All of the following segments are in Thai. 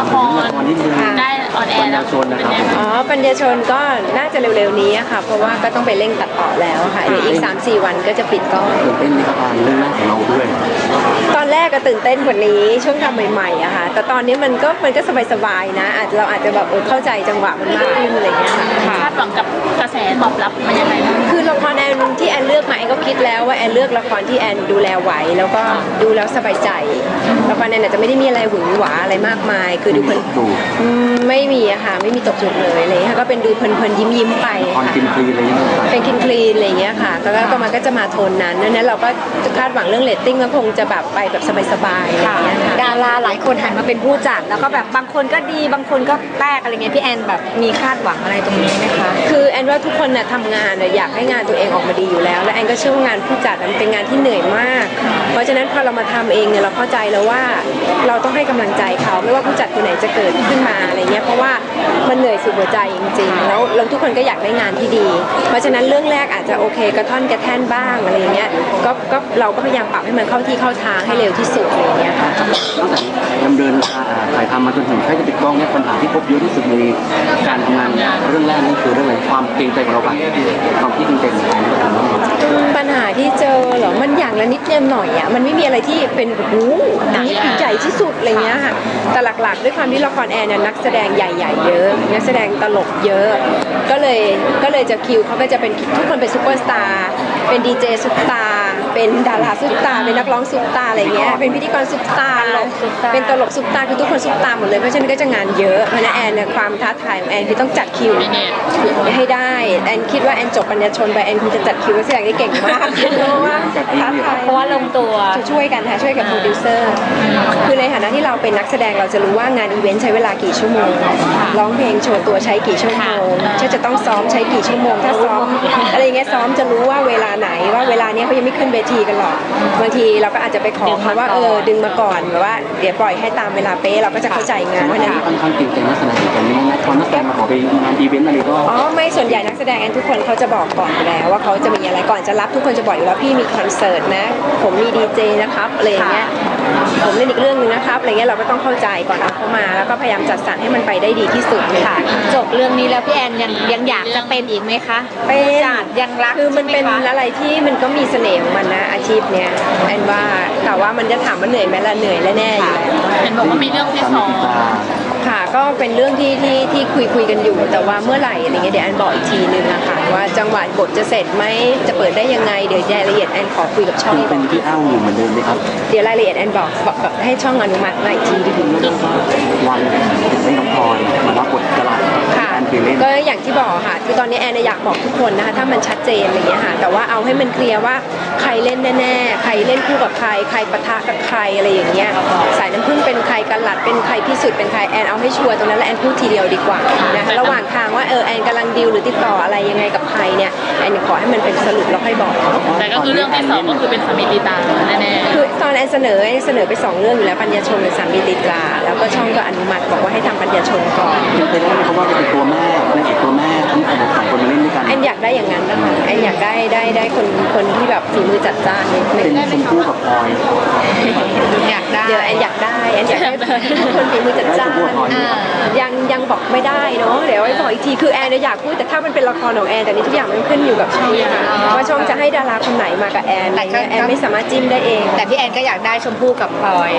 ละครนิดนึง ออนแอร์แล้วปัญญาชนนะครับเป็นไงอ๋อ ปัญญาชนก็น่าจะเร็วๆนี้อะค่ะ เพราะว่าก็ต้องไปเร่งตัดต่อแล้วค่ะเดี๋ยวอีก 3-4 วันก็จะปิดกล้อง ตื่นเต้นในการเรื่องแรกของเราด้วยตอนแรกก็ตื่นเต้นกว่านี้ช่วงทำใหม่ๆอะค่ะ แต่ตอนนี้มันก็มันก็สบายๆนะอาจจะเราอาจจะแบบเออเข้าใจจังหวะมันมากขึ้นอะไรอย่างเงี้ยค่ะค่ะ คาดหวังกับกระแสตอบรับมันยังไงบ้างคือละครแอนที่แอนเลือกมาแอนก็คิดแล้วว่าแอนเลือกละครที่แอนดูแลไหวแล้วก็ดูแล้วสบายใจละครแอนอาจจะไม่ได้มีอะไรหวือหวาอะไรมากมาย คือดูเพลินดูอืมไม่มีอะค่ะไม่มีตกจุดเลยอะไรเลยค่ะก็เป็นดูเพลินๆยิ้มๆไปคอนค่ะ กินฟรีอะไรอย่างเงี้ยเป็นคินคลีนอะไรอย่างเงี้ยค่ะก็ก็มันก็จะมาโทนนั้นดังนั้นเราก็จะคาดหวังเรื่องเรตติ้งก็คงจะแบบไปแบบสบายๆอะไรอย่างเงี้ยค่ะ ดาราหลายคนหันมาเป็นผู้จัด แล้วก็แบบบางคนก็ดีบางคนก็แตกอะไรเงี้ยพี่แอนแบบมีคาดหวังอะไรตรงนี้ไหมคะ คือแอนว่าทุกคนน่ะทำงานน่ะอยากให้งานตัวเองออกมาดีอยู่แล้ว และแอนก็เชื่อว่างานผู้จัดมันเป็นงานที่เหนื่อยมาก เพราะฉะนั้นพอเรามาทำเองเนี่ยเราเข้าใจแล้วว่า เราต้องให้กำลังใจเขาไม่ว่าผู้จัดคนไหนจะเกิดขึ้นมาอะไรเงี้ยเพราะว่ามันเหนื่อยสุดหัวใจจริง ๆ แล้วแล้วทุกคนก็อยากได้งานที่ดี เพราะฉะนั้นเรื่องแรกอาจจะโอเคกระท่อนกระแท่นบ้างอะไรเงี้ยก็ก็เราก็พยายามปรับให้มันเข้าที่เข้าทางให้เร็วที่สุดอะไรเงี้ยค่ะตั้งแต่ดำเนินถ่ายทำมาจนถึงใกล้จะปิดกล้องเนี่ยปัญหาที่พบเยอะที่สุดในการทำงานเรื่องแรกนั่นคือเรื่องอะไรความเกรงใจของเราปะความที่ ละนิดเดียวหน่อยอะมันไม่มีอะไรที่เป็นแบบโอ้โหอันนี้คือใหญ่ที่สุดอะไรเงี้ยค่ะแต่หลักๆ ด้วยความที่ละครแอนเนี่ยนักแสดงใหญ่ๆเยอะนักแสดงตลกเยอะ ก็เลยก็เลยจะคิวเขาก็จะเป็นทุกคนเป็นซูเปอร์สตาร์เป็นดีเจซุปตาร์เป็นดาราซุปตาร์เป็นนักร้องซุปตาร์อะไรเงี้ยเป็นพิธีกรซุปตาร์เป็นตลกซุปตาร์คือทุกคนซุปตาร์หมดเลยเพราะฉะนั้นก็จะงานเยอะเพราะฉะนั้นแอนเนี่ยความท้าทายของแอนคือต้องจัดคิวให้ได้แอนคิดว่าแอนจบปัญญาชนไปแอนคงจะจัดคิวนักแสดงได้เก่งมากเพราะว่าท้าทายเพราะว่าลงตัว จะช่วยกันค่ะช่วยกับโปรดิวเซอร์ คือใน ฐานะที่เราเป็นนักแสดงเราจะรู้ว่างานอีเวนต์ใช้เวลากี่ชั่วโมง ร้องเพลงโชว์ตัวใช้กี่ชั่วโมงถ้าจะต้องซ้อมใช้กี่ชั่วโมง ถ้าซ้อมอะไรอย่างเงี้ยซ้อมจะรู้ว่าเวลาไหนว่าเวลาเนี้ยเขายังไม่ขึ้นเวทีกันหรอกบางทีเราก็อาจจะไปขอเขาว่าเออดึงมาก่อนแบบว่าเดี๋ยวปล่อยให้ตามเวลาเป๊ะเราก็จะเข้าใจงานเพราะฉะนั้นค่อนข้างเกรงใจนักแสดงเหมือนกันไม่งั้นตอนนักแสดงมาขอไปงานอีเวนต์อะไรก็อ๋อไม่ส่วนใหญ่นักแสดงแอนทุกคนเขาจะบอกก่อนอยู่แล้วว่าเขาจะมีอะไรก่อนจะรับทุกคนจะบอกอยู่แล้วพี่มีคอนเสิร์ตนะ ผมมีดีเจนะครับอะไรอย่างเงี้ยผมเล่นอีกเรื่องหนึงนะครับอะไรเงี้ยเราก็ต้องเข้าใจก่อนเอาเข้ามาแล้วก็พยายามจัดสรรให้มันไปได้ดีที่สุดเลยค่ะ จบเรื่องนี้แล้วพี่แอนยังยังอยากจะเป็นอีกไหมคะเป็นผู้จัดยังรักคือมันเป็นใช่ไหคะอะไรที่มันก็มีเสน่ห์ของมันนะอาชีพเนี้ยแอนว่าแต่ว่ามันจะถามว่าเหนื่อยไหมล่ะเหนื่อยและแน่อยู่แล้วเห็นบอกว่ามีเรื่องที่สองค่ะก็เป็นเรื่องที่ที่ที่คุยคุยกันอยู่ แต่ว่าเมื่อไหร่อะไรเงี้ยเดี๋ยวแอนบอกอีกทีนึงนะคะว่าจังหวะบทจะเสร็จไหมจะเปิดได้ยังไงเดี๋ยวรายละเอียดแอนขอคุยกับช่องยังก่เป็อนนที่อ้าวอยู่เหมือนเดิมไหมครับเดี๋ยวรายละเอียดแอนบอกบอกบอกให้ช่องอนุมัติมาอีกทีนึงวันเป็นน้องพลอยมารับบทกระไรค่ะแอนเคยเล่นก็อย่างที่บอกค่ะ คือตอนนี้แอนอยากบอกทุกคนนะคะถ้ามันชัดเจนอะไรเงี้ยค่ะแต่ว่าเอาให้มันเคลียร์ว่าใครเล่นแน่ๆ ใครเล่นคู่กับใคร ใครปะทะกับใครอะไรอย่างเงี้ยสายน้ำผึ้งเป็นใครกันหลัดเป็นใครพิสุทธิ์เป็นใครแอนเอาให้ชัวร์ตรงนั้นแล้วแอนพูดทีเดียวดีกว่านะคะระหว่างทางว่าเออแอนกำลังดีลหรือติดต่ออะไรยังไงกับใครเนี่ยแอนขอให้มันเป็นสรุปแล้วค่อยบอกแต่ก็คือเรื่องที่สองก็คือเป็นสามีตีตาแน่คือตอนแอนเสนอแอนเสนอไปสองเรื่องอยู่แล้วปัญญาชนหรือสามีติดลาแล้วก็ช่องก็อนุมัติบอกว่าให้ทำปัญญาชนก่อนเป็นไปได้ไหมครับว่าจะเป็นตัวแม่นางเอกตัวแม่ทั้งสองคนมาเล่นด้วยกันแอนอยากได้อย่างนั้นนะคะแอนอยากได้ได้ได้คนคนที่แบบฝีมือจัดจ้านนิดนึเป็นงชมพู่กับพลอยอยากได้เดี๋ยวแอนอยากได้แอนอยากได้คนฝีมือจัดจ้านอ่ายังยังบอกไม่ได้เนาะเดี๋ยวไว้บอกอีกทีคือแอนเนี่ยอยากพูดแต่ถ้ามันเป็นละครของแอนแต่นี่ทุกอย่างมันขึ้นอยู่กับช่องค่ะว่าช่องจะให้ดาราคนไหนมากับแอนอะไรเงี้ยแอนไม่สามารถจิ้มได้เอง แต่พี่แอนก็อยากได้ชมพู่กับพลอย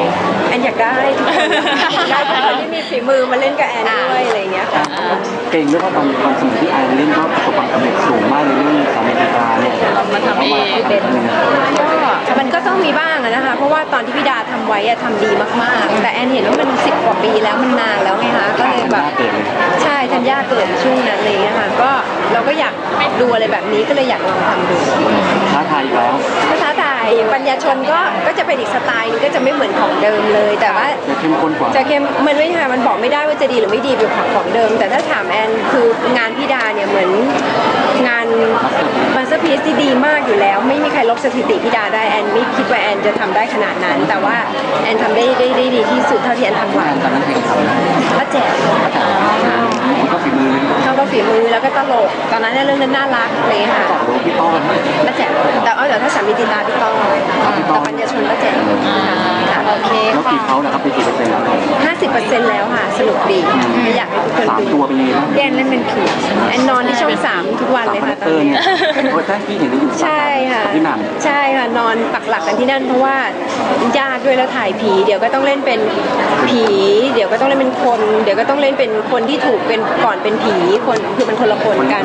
แอนอยากได้ทุกคนอยากได้ทุกคนที่มีฝีมือมาเล่นกับแอนด้วยอะไรเงี้ยค่ะเก่งด้วยว่าตอนตอนสมัยที่แอนเล่นก็ประสบความสำเร็จสูงมากในเรื่องสามี ติตาเนี่ยๆมันทำเองเป็นหนึ่งก็มันก็ต้องมีบ้างอะนะคะ เพราะว่าตอนที่พี่ดาทำไว้อะทำดีมากๆ แต่แอนเห็นว่ามันสิบกว่าปีแล้วมันนานแล้วไงคะก็เลยแบบเกิดเลยใช่ธัญญาเกิดช่วงนั้นเลยนะคะก็เราก็อยากดูอะไรแบบนี้ก็เลยอยากลองทำดูท้าทายอีกแล้วภาษาไทยปัญญาชนก็ก็จะเป็นอีกสไตล์หนึงก็จะไม่เหมือนของเดิมเลย แต่ว่าจะเข้มข้นกว่าจะเข้มมันไม่ใช่มันบอกไม่ได้ว่าจะดีหรือไม่ดีเป็นของของเดิม แต่ถ้าถามแอนคืองานพี่ดาเนี่ยเหมือนงานมาสเตอร์พีซที่ดีมากอยู่แล้วไม่มีใครลบสถิติพี่ดาได้แอนไม่คิดว่าแอนจะทำได้ขนาดนั้น แต่ว่าแอนทำได้ได้ได้ดีที่สุดเท่าที่แอนทำไหวตอนนั้นใครทำนะป้าแจ๋วมันก็ ฝีมือเลยเขาก็ฝีมือแล้วก็ตลก ตอนนั้นเนี่ยเรื่องนั้นน่ารักอะไรอย่างเลยค่ะโดพี่ต้อนป้าแจ๋วแต่เอาเดี๋ยวถ้าสามีติตาพี่ต้องแต่ปัญญาชนป้าแจ๋วค่ะโอเคแล้วกี่ค่ะเขานะครับมีกี่เปอร์เซ็นต์แล้วครับห้าสิบเปอร์เซ็นต์แล้วค่ะสนุกดีไม่อยากให้ทุกคนสามดูตัวเป็นยังไงบ้างพี่แอนเล่นเป็นผีใช่ไหมแอนนอนที่ช่องสามทุกวันสามเลยคาแรค่ะคตเตออนร์นี้เนี่ยโอ้ยแท้พี่เห็นอยู่ใช่ค่ะพี่หนันใช่ค่ะนอนปักหลักกันที่นั่นเพราะว่ายากด้วยแล้วถ่ายผีเดี๋ยวก็ต้องเล่นเป็นผี เดี๋ยวก็ต้องเล่นเป็นคน เดี๋ยวก็ต้องเล่นเป็นคนที่ถูกเป็นก่อนเป็นผีคนคือเป็นคนละคนกัน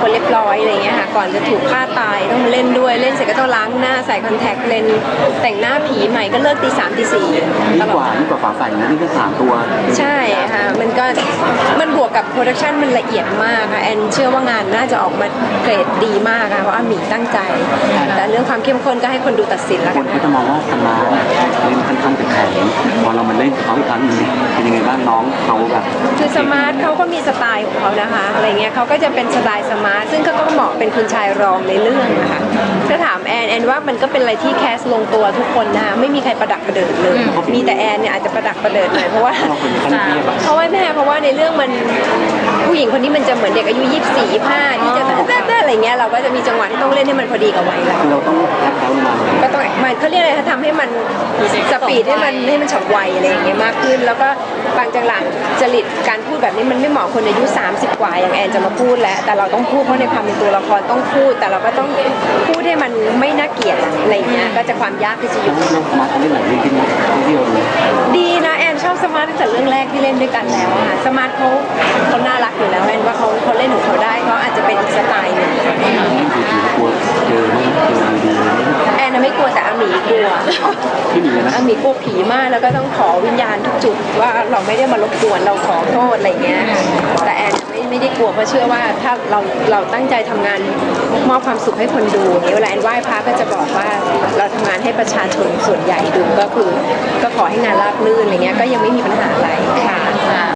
คนเรียบร้อยอะไรอย่างเงี้ยค่ะก่อนจะถูกฆ่าตายต้องมาเล่นด้วยเล่นเสร็จก็ต้องล้างหน้าใส่คอนแทคเลนส์แต่งหน้าผีใหม่ก็เลิกตีสามตีสี่ยิ่ตงลกอว่าดยิ่งกว่าฝาใส่นะนี่ก็สามตัว ใช่ค่ะมันก็มันบวกกับโปรดักชันมันละเอียดมากค่ะแอนเชื่อว่างานน่าจะออกมาเกรดดีมากค่ะเพราะอาหมีตั้งใจ แต่เรื่องความเข้มข้นก็ให้คนดูตัดสินแล้วคกันนเขาจะมองว่าสมาร์ทเล่น คือสมาร์ทเขาก็มีสไตล์ของเขานะคะอะไรเงี้ยเขาก็จะเป็นสไตล์สมาร์ทซึ่งเขาก็เหมาะเป็นคุณชายรองในเรื่องนะคะถ้าถามแอนแอนว่ามันก็เป็นอะไรที่แคสลงตัวทุกคนนะคะไม่มีใครประดักประเดิดเลย มีแต่แอนเนี่ยอาจจะประดักประเดิดหน่อยเพราะว่าเราเป็นขั้นเทียบอะเพราะว่าแม่เพราะว่าในเรื่องมัน ผู้หญิงคนนี้มันจะเหมือนเด็กอายุ 24 25ที่จะแด้ๆอะไรเงี้ยเราก็จะมีจังหวะที่ต้องเล่นให้มันพอดีกับวัยเราคือเราต้องแอปเขาลงมาก็ต้องมันเขาเรียกอะไรคะทำให้มันสปีดให้มันให้มันฉับไวอะไรอย่างเงี้ยมากขึ้น แล้วก็บางจังหวะจริตการพูดแบบนี้มันไม่เหมาะคนอายุ 30 กว่าอย่างแอนจะมาพูดแล้วแต่เราต้องพูดเพราะในความเป็นตัวละครต้องพูด แต่เราก็ต้องพูดให้มันไม่น่าเกลียดอะไรอย่างเงี้ยก็จะความยากที่จะอยู่แล้วสมาร์ทเขาเล่นหลายเรื่องที่นี่ที่เราดูดีนะแอนชอบสมาร์ทตั้งแต่เรื่องแรกที่เล่นด้วยกันแล้วอะค่ะสมาร์ทเขาเขาน่ารักอยู่แล้วแอนว่าเขาเขาเล่นของเขาได้เขาอาจจะเป็นอีกสไตล์หนึงนี่คือถือกลัวเจอมั้งเจอดีๆแอนน่ะไม่กลัวแต่อาหมีกลัวพี่หมีนะอาหมีกลัวผีมากแล้วก็ต้องขอวิญญาณทุกจุดว่าเราไม่ได้มารบกวนเราขอโทษอะไรเงี้ยค่ะแต่แอนไม่ไม่ได้กลัวเพราะเชื่อว่าถ้าเราเราตั้งใจทำงานมอบความสุขให้คนดูเนี่ยเวลาแอนไหว้พระก็จะบอกว่าเราทำงานให้ประชาชนส่วนใหญ่ดูก็คือ ก็ขอให้งานราบรื่นอะไรเงี้ยก็ยังไม่มีปัญหาอะไรค่ะ